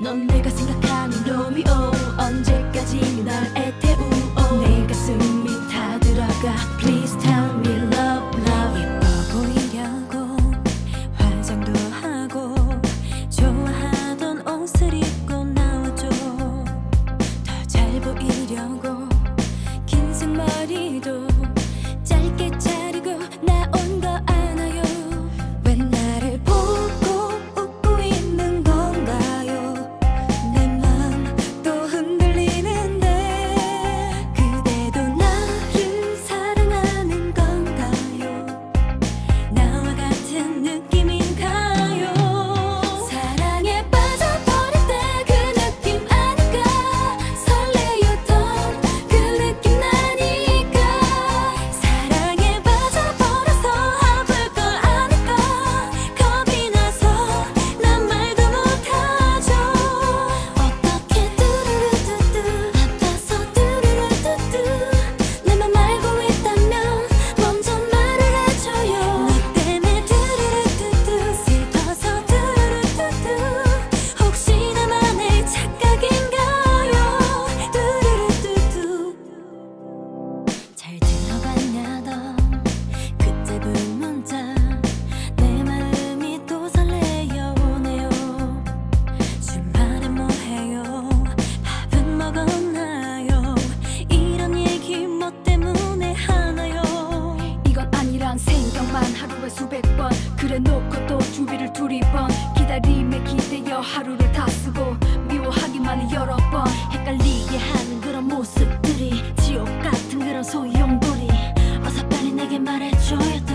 넌 내가 생각하는 로미오. 언제까지 날 애태우오. 내 가슴이 다 들어가. Please tell me love love. 예뻐 보이려고 화장도 하고 좋아하던 옷을 입고 나와줘. 더 잘 보이려고 긴 생머리도 낭비를 두리번 기다림에 기대어 하루를 다 쓰고 미워하기만을 여러 번 헷갈리게 하는 그런 모습들이 지옥 같은 그런 소용돌이 어서 빨리 내게 말해줘요